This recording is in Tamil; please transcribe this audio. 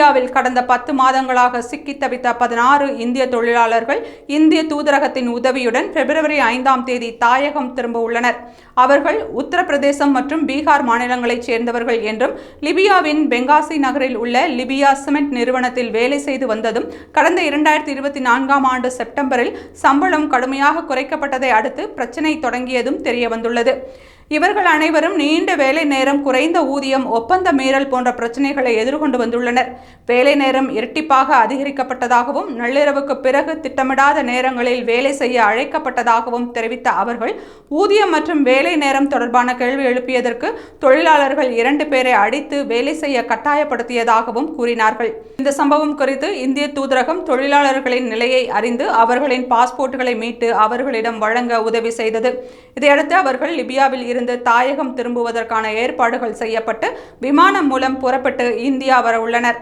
இந்தியாவில் கடந்த பத்து மாதங்களாக சிக்கித் தவித்த பதினாறு இந்திய தொழிலாளர்கள் இந்திய தூதரகத்தின் உதவியுடன் பிப்ரவரி ஐந்தாம் தேதி தாயகம் திரும்ப உள்ளனர். அவர்கள் உத்தரப்பிரதேசம் மற்றும் பீகார் மாநிலங்களைச் சேர்ந்தவர்கள் என்றும் லிபியாவின் பெங்காசி நகரில் உள்ள லிபியா சிமெண்ட் நிறுவனத்தில் வேலை செய்து வந்ததும் கடந்த இரண்டாயிரத்தி இருபத்தி நான்காம் ஆண்டு செப்டம்பரில் சம்பளம் கடுமையாக குறைக்கப்பட்டதை அடுத்து பிரச்சினை தொடங்கியதும் தெரியவந்துள்ளது. இவர்கள் அனைவரும் நீண்ட வேலை நேரம் குறைந்த ஊதியம் ஒப்பந்த மீறல் போன்ற பிரச்சனைகளை எதிர்கொண்டு வந்துள்ளனர். வேலை நேரம் இரட்டிப்பாக அதிகரிக்கப்பட்டதாகவும் நள்ளிரவுக்கு பிறகு திட்டமிடாத நேரங்களில் வேலை செய்ய அழைக்கப்பட்டதாகவும் தெரிவித்த அவர்கள் ஊதியம் மற்றும் வேலை நேரம் தொடர்பான கேள்வி எழுப்பியதற்கு தொழிலாளர்கள் இரண்டு பேரை அடித்து வேலை செய்ய கட்டாயப்படுத்தியதாகவும் கூறினார்கள். இந்த சம்பவம் குறித்து இந்திய தூதரகம் தொழிலாளர்களின் நிலையை அறிந்து அவர்களின் பாஸ்போர்ட்டுகளை மீட்டு அவர்களிடம் வழங்க உதவி செய்தது. இதையடுத்து அவர்கள் லிபியாவில் இருந்து தாயகம் திரும்புவதற்கான ஏற்பாடுகள் செய்யப்பட்டு விமானம் மூலம் புறப்பட்டு இந்தியா வர உள்ளனர்.